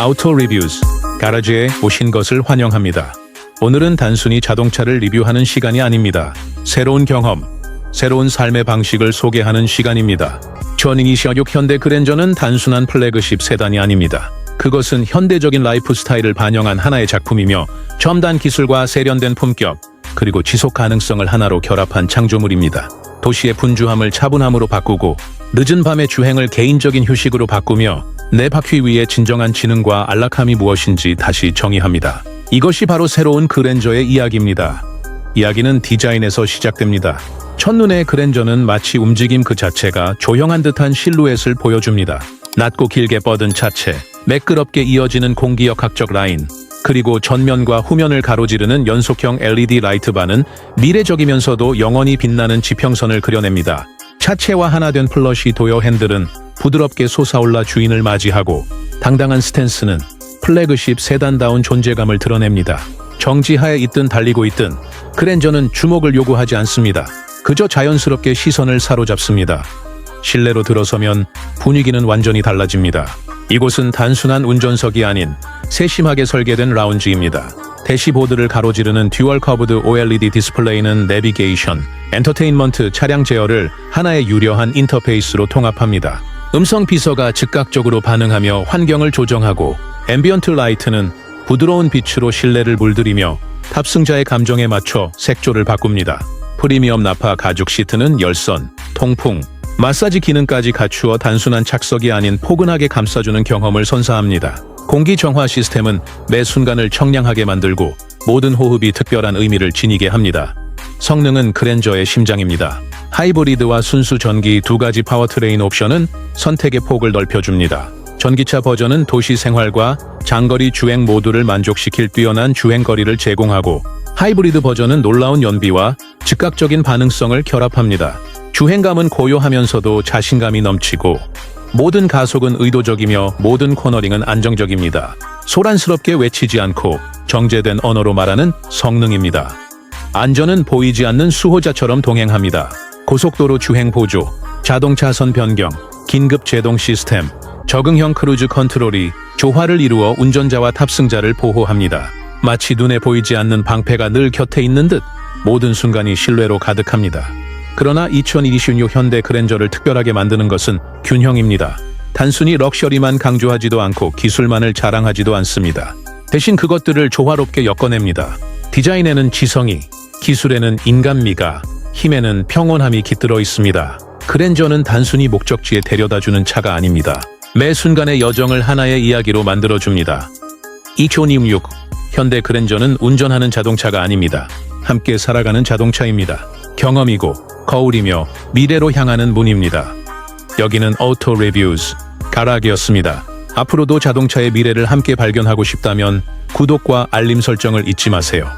아우토 리뷰즈 가라지에 오신 것을 환영합니다. 오늘은 단순히 자동차를 리뷰하는 시간이 아닙니다. 새로운 경험, 새로운 삶의 방식을 소개하는 시간입니다. 2026 현대 그랜저는 단순한 플래그십 세단이 아닙니다. 그것은 현대적인 라이프 스타일을 반영한 하나의 작품이며 첨단 기술과 세련된 품격, 그리고 지속 가능성을 하나로 결합한 창조물입니다. 도시의 분주함을 차분함으로 바꾸고 늦은 밤의 주행을 개인적인 휴식으로 바꾸며 내 바퀴 위에 진정한 지능과 안락함이 무엇인지 다시 정의합니다. 이것이 바로 새로운 그랜저의 이야기입니다. 이야기는 디자인에서 시작됩니다. 첫눈에 그랜저는 마치 움직임 그 자체가 조형한 듯한 실루엣을 보여줍니다. 낮고 길게 뻗은 차체, 매끄럽게 이어지는 공기역학적 라인, 그리고 전면과 후면을 가로지르는 연속형 LED 라이트 바는 미래적이면서도 영원히 빛나는 지평선을 그려냅니다. 차체와 하나 된 플러시 도어 핸들은 부드럽게 솟아올라 주인을 맞이하고 당당한 스탠스는 플래그십 세단다운 존재감을 드러냅니다. 정지하에 있든 달리고 있든 그랜저는 주목을 요구하지 않습니다. 그저 자연스럽게 시선을 사로잡습니다. 실내로 들어서면 분위기는 완전히 달라집니다. 이곳은 단순한 운전석이 아닌 세심하게 설계된 라운지입니다. 대시보드를 가로지르는 듀얼 커브드 OLED 디스플레이는 내비게이션, 엔터테인먼트 차량 제어를 하나의 유려한 인터페이스로 통합합니다. 음성 비서가 즉각적으로 반응하며 환경을 조정하고 앰비언트 라이트는 부드러운 빛으로 실내를 물들이며 탑승자의 감정에 맞춰 색조를 바꿉니다. 프리미엄 나파 가죽 시트는 열선, 통풍, 마사지 기능까지 갖추어 단순한 착석이 아닌 포근하게 감싸주는 경험을 선사합니다. 공기 정화 시스템은 매 순간을 청량하게 만들고 모든 호흡이 특별한 의미를 지니게 합니다. 성능은 그랜저의 심장입니다. 하이브리드와 순수 전기 두 가지 파워트레인 옵션은 선택의 폭을 넓혀줍니다. 전기차 버전은 도시 생활과 장거리 주행 모두를 만족시킬 뛰어난 주행거리를 제공하고 하이브리드 버전은 놀라운 연비와 즉각적인 반응성을 결합합니다. 주행감은 고요하면서도 자신감이 넘치고 모든 가속은 의도적이며 모든 코너링은 안정적입니다. 소란스럽게 외치지 않고 정제된 언어로 말하는 성능입니다. 안전은 보이지 않는 수호자처럼 동행합니다. 고속도로 주행 보조, 자동차선 변경, 긴급 제동 시스템, 적응형 크루즈 컨트롤이 조화를 이루어 운전자와 탑승자를 보호합니다. 마치 눈에 보이지 않는 방패가 늘 곁에 있는 듯 모든 순간이 신뢰로 가득합니다. 그러나 2026 현대 그랜저를 특별하게 만드는 것은 균형입니다. 단순히 럭셔리만 강조하지도 않고 기술만을 자랑하지도 않습니다. 대신 그것들을 조화롭게 엮어냅니다. 디자인에는 지성이, 기술에는 인간미가, 힘에는 평온함이 깃들어 있습니다. 그랜저는 단순히 목적지에 데려다주는 차가 아닙니다. 매 순간의 여정을 하나의 이야기로 만들어줍니다. 2026 현대 그랜저는 운전하는 자동차가 아닙니다. 함께 살아가는 자동차입니다. 경험이고 거울이며 미래로 향하는 문입니다. 여기는 오토 리뷰즈 가락이었습니다. 앞으로도 자동차의 미래를 함께 발견하고 싶다면 구독과 알림 설정을 잊지 마세요.